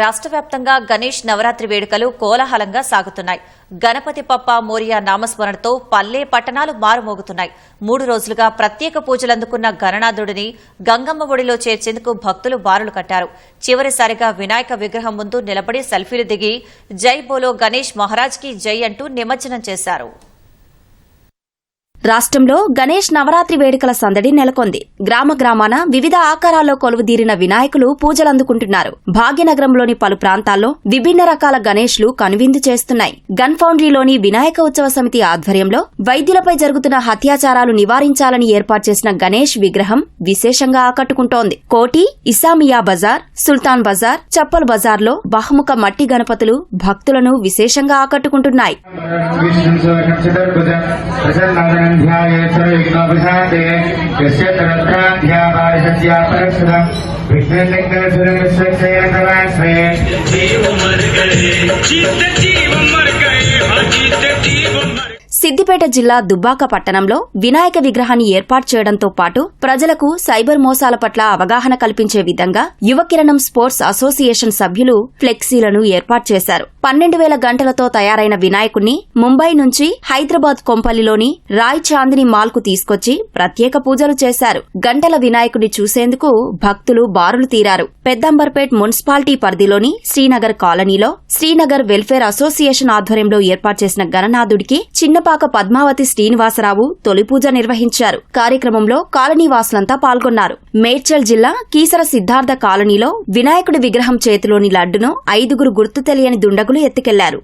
రాష్ట్ర వ్యాప్తంగా గణేష్ నవరాత్రి వేడుకలు కోలాహలంగా సాగుతున్నాయి. గణపతి పప్ప మోరియా నామస్మరణతో పల్లె పట్టణాలు మారుమోగుతున్నాయి. మూడు రోజులుగా ప్రత్యేక పూజలందుకున్న గణనాథుడిని గంగమ్మ ఒడిలో చేర్చేందుకు భక్తులు బారులు కట్టారు. చివరిసారిగా వినాయక విగ్రహం ముందు నిలబడి సెల్ఫీలు దిగి జై బోలో గణేష్ మహారాజ్కి జై అంటూ నిమజ్జనం చేశారు. రాష్ట్రంలో గణేష్ నవరాత్రి వేడుకల సందడి నెలకొంది గ్రామ గ్రామాన వివిధ ఆకారాల్లో కొలువుదీరిన వినాయకులు పూజలందుకుంటున్నారు భాగ్యనగరంలోని పలు ప్రాంతాల్లో విభిన్న రకాల గణేష్లు కనువిందు చేస్తున్నాయి గన్ ఫౌండరీలోని వినాయక ఉత్సవ సమితి ఆధ్వర్యంలో వైద్యులపై జరుగుతున్న హత్యాచారాలు నివారించాలని ఏర్పాటు చేసిన గణేష్ విగ్రహం విశేషంగా ఆకట్టుకుంటోంది కోటి ఇసామియా బజార్ సుల్తాన్ బజార్ చప్పల్ బజార్లో బహుముఖ మట్టి గణపతులు భక్తులను విశేషంగా ఆకట్టుకుంటున్నాయి ध्यायेश्वर विघ्नोपघाते यस्य तरत्राध्यावायसस्या परक्षदम् विघ्नलिङ्गसुरमिश्रक्षयतवाश्रये సిద్దిపేట జిల్లా దుబ్బాక పట్టణంలో వినాయక విగ్రహాన్ని ఏర్పాటు చేయడంతో పాటు ప్రజలకు సైబర్ మోసాల పట్ల అవగాహన కల్పించే విధంగా యువకిరణం స్పోర్ట్స్ అసోసియేషన్ సభ్యులు ఫ్లెక్సీలను ఏర్పాటు చేశారు. పన్నెండు వేల గంటలతో తయారైన వినాయకుణ్ణి ముంబై నుంచి హైదరాబాద్ కొంపల్లిలోని రాయ్ చాందిని మాల్కు తీసుకొచ్చి ప్రత్యేక పూజలు చేశారు. గంటల వినాయకుని చూసేందుకు భక్తులు బారులు తీరారు. పెద్దంబర్పేట్ మున్సిపాలిటీ పరిధిలోని శ్రీనగర్ కాలనీలో శ్రీనగర్ వెల్ఫేర్ అసోసియేషన్ ఆధ్వర్యంలో ఏర్పాటు చేసిన గణనాథుడికి చిన్నపాక పద్మావతి శ్రీనివాసరావు తొలి పూజ నిర్వహించారు. కార్యక్రమంలో కాలనీవాసులంతా పాల్గొన్నారు. మేడ్చల్ జిల్లా కీసర సిద్ధార్థ కాలనీలో వినాయకుడి విగ్రహం చేతిలోని లడ్డును ఐదుగురు గుర్తు తెలియని దుండగులు ఎత్తుకెళ్ళారు.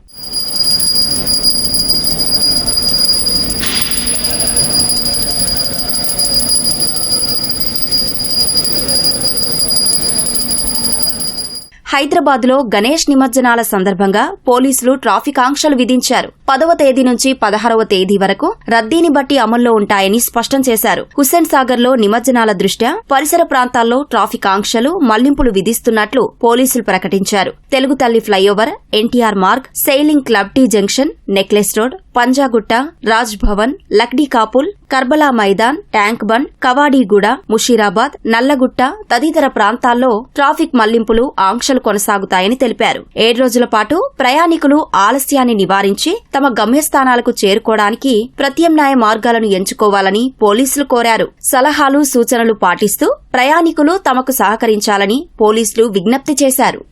హైదరాబాద్లో గణేష్ నిమజ్జనాల సందర్భంగా పోలీసులు ట్రాఫిక్ ఆంక్షలు విధించారు. పదవ తేదీ నుంచి పదహారవ తేదీ వరకు రద్దీని బట్టి అమల్లో ఉంటాయని స్పష్టం చేశారు. హుస్సేన్ సాగర్లో నిమజ్జనాల దృష్ట్యా పరిసర ప్రాంతాల్లో ట్రాఫిక్ ఆంక్షలు మళ్ళింపులు విధిస్తున్నట్లు పోలీసులు ప్రకటించారు. Telugu Talli flyover NTR Marg sailing club T junction necklace road Panjagutta Raj Bhavan Lakdikapul Karbala Maidan tank bund Kavadiguda Musheerabad Nallagutta తదితర ప్రాంతాల్లో ట్రాఫిక్ మళ్ళింపులు ఆంక్షలు కొనసాగుతాయని తెలిపారు. ఏడు రోజుల పాటు ప్రయాణికులు ఆలస్యాన్ని నివారించి తమ గమ్యస్థానాలకు చేరుకోవడానికి ప్రత్యామ్నాయ మార్గాలను ఎంచుకోవాలని పోలీసులు కోరారు. సలహాలు సూచనలు పాటిస్తూ ప్రయాణికులు తమకు సహకరించాలని పోలీసులు విజ్ఞప్తి చేశారు.